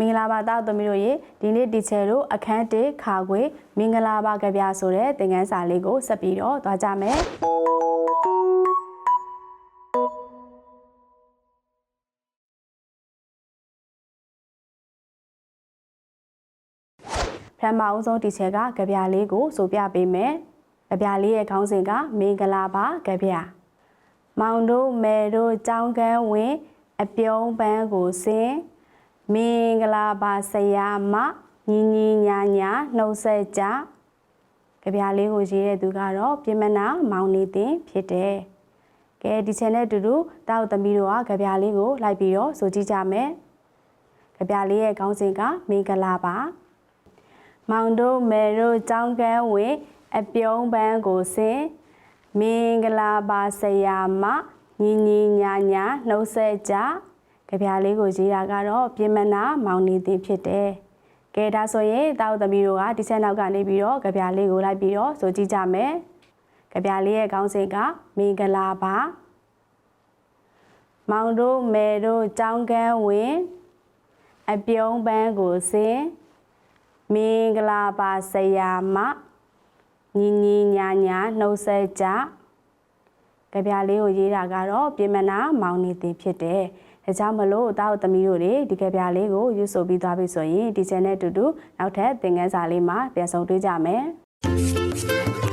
မင်္ဂလာပါတောက်သမီးတို့ရေဒီနေ့တီချယ်တို့အခန်း1ခါခွေမင်္ဂလာပါကြပြဆိုတဲ့သင်ခန်းစာလေးကိုဆက်ပြီးတော့သွားကြမယ်ပထမအဦးဆုံးတီချယ်ကကြပြလေးကိုဆိုပြပေးမယ်ကြပြလေးရဲ့ခေါင်းစဉ်ကမင်္ဂလာပါကြပြမောင်တို့မယ်တို့ကြောင်းကန်းဝင် အပြုံးပန်းကိုစင် မင်္ဂလာပါဆရာမညီညီညာညာနှုတ်ဆက်ကြကြပြလေးကိုရေးတဲ့သူကတော့ပြင်မနာမောင်နေတင်ဖြစ်တယ်။ကဲဒီ channel တူတူတောက်သမီးတို့ကကြပြလေးကိုလိုက်ပြီးတော့ဆိုကြည့်ကြမယ်။ကြပြလေးရဲ့ခေါင်းစဉ်ကမင်္ဂလာပါမောင်တို့မယ်တို့ကြောင်းကန်းဝင်အပြုံးပန်းကိုစင်မင်္ဂလာပါဆရာမညီညီညာညာနှုတ်ဆက်ကြ ကြပြလေးကိုရေးတာကတော့ပြင်မနာမောင်နေသည်ဖြစ်တယ်။ကဲဒါဆိုရင်တောက်သမီးတို့ကဒီချက်နောက်ကနေပြီးတော့ကြပြလေးကိုလိုက်ပြီးတော့ဆိုကြည့်ကြမယ်။ကြပြလေးရဲ့ခေါင်းစဉ်ကမင်္ဂလာပါ။မောင်တို့မယ်တို့ကြောင်းကန်းဝင်အပြုံးပန်းကိုစင်မင်္ဂလာပါဆရာမညီညီညာညာနှုတ်ဆက်ကြကြပြလေးကိုရေးတာကတော့ပြင်မနာမောင်နေသည်ဖြစ်တယ်။ ဒါကြောင့်မလို့တားတို့သမီးတို့တွေဒီကဗျာလေးကိုရွတ်ဆိုပြီးသွားပြီဆိုရင်ဒီ channel နဲ့အတူတူနောက်ထပ်သင်ခန်းစာလေးမှာပြန်ဆုံတွေ့ကြမယ်။